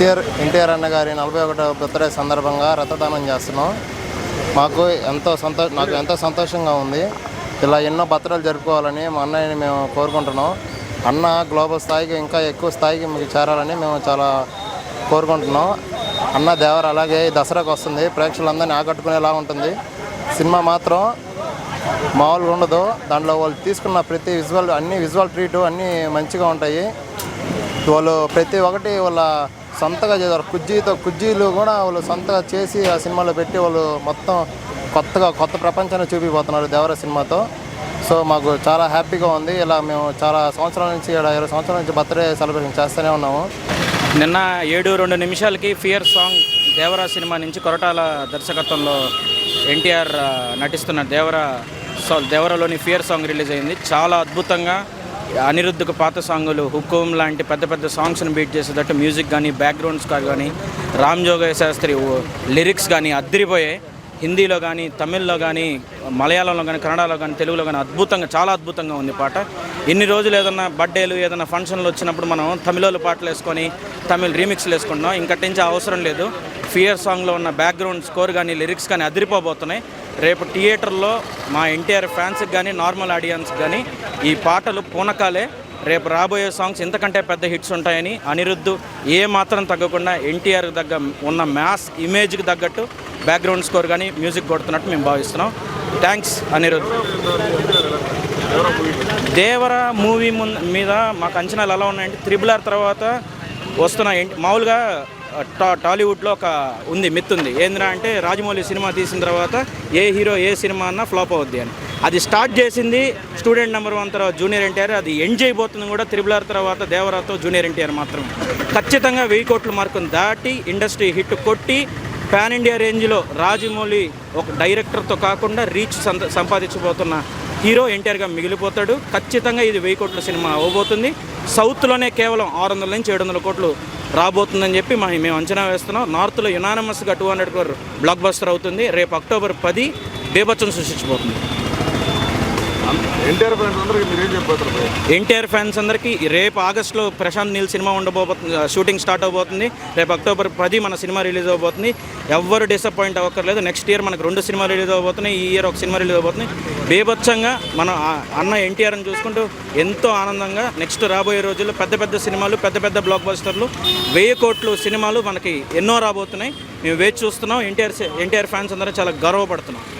ఎన్టీఆర్ ఎన్టీఆర్ అన్న గారి నలభై ఒకటో బర్త్డే సందర్భంగా రక్తదానం చేస్తున్నాం. మాకు ఎంతో సంతో నాకు ఎంతో సంతోషంగా ఉంది. ఇలా ఎన్నో బర్త్డేలు జరుపుకోవాలని మా అన్నయ్యని మేము కోరుకుంటున్నాం. అన్న గ్లోబల్ స్థాయికి ఇంకా ఎక్కువ స్థాయికి మీకు చేరాలని మేము చాలా కోరుకుంటున్నాం. అన్న దేవర అలాగే దసరాకు వస్తుంది. ప్రేక్షకులందరినీ ఆకట్టుకునేలా ఉంటుంది. సినిమా మాత్రం మామూలుగా ఉండదు. దాంట్లో వాళ్ళు తీసుకున్న ప్రతి విజువల్ అన్ని విజువల్ ట్రీటు అన్నీ మంచిగా ఉంటాయి. వాళ్ళు ప్రతి ఒక్కటి వాళ్ళ సొంతగా చేశారు. కుజ్జీతో కుజ్జీలు కూడా వాళ్ళు సొంతగా చేసి ఆ సినిమాలో పెట్టి వాళ్ళు మొత్తం కొత్తగా కొత్త ప్రపంచాన్ని చూపిపోతున్నారు దేవర సినిమాతో. సో మాకు చాలా హ్యాపీగా ఉంది. ఇలా మేము చాలా సంవత్సరాల నుంచి ఇక్కడ ఇరవై సంవత్సరాల నుంచి బర్త్డే సెలబ్రేషన్ చేస్తూనే ఉన్నాము. నిన్న ఏడు రెండు నిమిషాలకి ఫియర్ సాంగ్ దేవరా సినిమా నుంచి కొరటాల దర్శకత్వంలో ఎన్టీఆర్ నటిస్తున్న దేవర సో- దేవరలోని ఫియర్ సాంగ్ రిలీజ్ అయింది. చాలా అద్భుతంగా అనిరుద్ధకు పాత సాంగులు హుకుం లాంటి పెద్ద పెద్ద సాంగ్స్ని బీట్ చేసేటట్టు మ్యూజిక్ కానీ బ్యాక్గ్రౌండ్స్ కానీ రామ్ జోగయ్య శాస్త్రి లిరిక్స్ కానీ అద్దరిపోయాయి. హిందీలో కానీ తమిళ్ళో కానీ మలయాళంలో కానీ కన్నడలో కానీ తెలుగులో కానీ అద్భుతంగా చాలా అద్భుతంగా ఉంది పాట. ఇన్ని రోజులు ఏదన్నా బర్త్డేలు ఏదైనా ఫంక్షన్లు వచ్చినప్పుడు మనం తమిళోళ్ళు పాటలు వేసుకొని తమిళ్ రీమిక్స్లు వేసుకుంటున్నాం. ఇంకటించే నుంచి అవసరం లేదు. ఫియర్ సాంగ్లో ఉన్న బ్యాక్గ్రౌండ్ స్కోర్ కానీ లిరిక్స్ కానీ అదిరిపోబోతున్నాయి. రేపు థియేటర్లో మా ఎన్టీఆర్ ఫ్యాన్స్కి కానీ నార్మల్ ఆడియన్స్కి కానీ ఈ పాటలు పూనకాలే. రేపు రాబోయే సాంగ్స్ ఇంతకంటే పెద్ద హిట్స్ ఉంటాయని అనిరుద్ధు ఏ మాత్రం తగ్గకుండా ఎన్టీఆర్ దగ్గర ఉన్న మ్యాస్ ఇమేజ్కి తగ్గట్టు బ్యాక్గ్రౌండ్ స్కోర్ కానీ మ్యూజిక్ కొడుతున్నట్టు మేము భావిస్తున్నాం. థ్యాంక్స్ అనిరుద్ధ్. దేవర మూవీ ముందు మీద మాకు అంచనాలు ఎలా ఉన్నాయంటే త్రిబుల్ ఆర్ తర్వాత వస్తున్నాయి మామూలుగా టాలీవుడ్లో ఒక ఉంది మిత్ ఉంది ఏంద్రా అంటే రాజమౌళి సినిమా తీసిన తర్వాత ఏ హీరో ఏ సినిమా అన్నా ఫ్లాప్ అవుద్ది అని. అది స్టార్ట్ చేసింది స్టూడెంట్ నెంబర్ వన్ తర్వాత జూనియర్ ఎన్టీఆర్ అది ఎండ్ చేయబోతుంది కూడా త్రిబుల్ ఆర్ తర్వాత దేవరాతో జూనియర్ ఎన్టీఆర్ మాత్రమే. ఖచ్చితంగా వెయ్యి కోట్ల మార్కును దాటి ఇండస్ట్రీ హిట్ కొట్టి పాన్ ఇండియా రేంజ్లో రాజమౌళి ఒక డైరెక్టర్తో కాకుండా రీచ్ సంపాదించబోతున్న హీరో ఎన్టీఆర్గా మిగిలిపోతాడు. ఖచ్చితంగా ఇది వెయ్యి కోట్ల సినిమా అవ్వబోతుంది సౌత్లోనే కేవలం ఆరు వందల నుంచి ఏడు వందల కోట్లు రాబోతుందని చెప్పి మా మేము అంచనా వేస్తున్నాం. నార్త్లో యునానమస్గా two hundred crore blockbuster అవుతుంది. రేపు అక్టోబర్ పది బేబచ్చం సృష్టించబోతుంది. ఎన్టీఆర్ ఫ్యాన్స్ అందరికి మీరు ఏం ఎన్టీఆర్ ఫ్యాన్స్ అందరికీ రేపు ఆగస్టులో ప్రశాంత్ నీల్ సినిమా ఉండబోతుంది షూటింగ్ స్టార్ట్ అవబోతుంది. రేపు అక్టోబర్ పది మన సినిమా రిలీజ్ అవబోతుంది. ఎవ్వరు డిసప్పాయింట్ అవ్వక్కర్లేదు. నెక్స్ట్ ఇయర్ మనకు రెండు సినిమా రిలీజ్ అవబోతున్నాయి. ఈ ఇయర్ ఒక సినిమా రిలీజ్ అవబోతుంది బేబచ్చంగా మన అన్న ఎన్టీఆర్ని చూసుకుంటూ ఎంతో ఆనందంగా నెక్స్ట్ రాబోయే రోజుల్లో పెద్ద పెద్ద సినిమాలు పెద్ద పెద్ద బ్లాక్ బస్టర్లు వెయ్యి కోట్లు సినిమాలు మనకి ఎన్నో రాబోతున్నాయి. మేము వేచి చూస్తున్నాం. ఎన్టీఆర్ ఎన్టీఆర్ ఫ్యాన్స్ అందరూ చాలా గర్వపడుతున్నాం.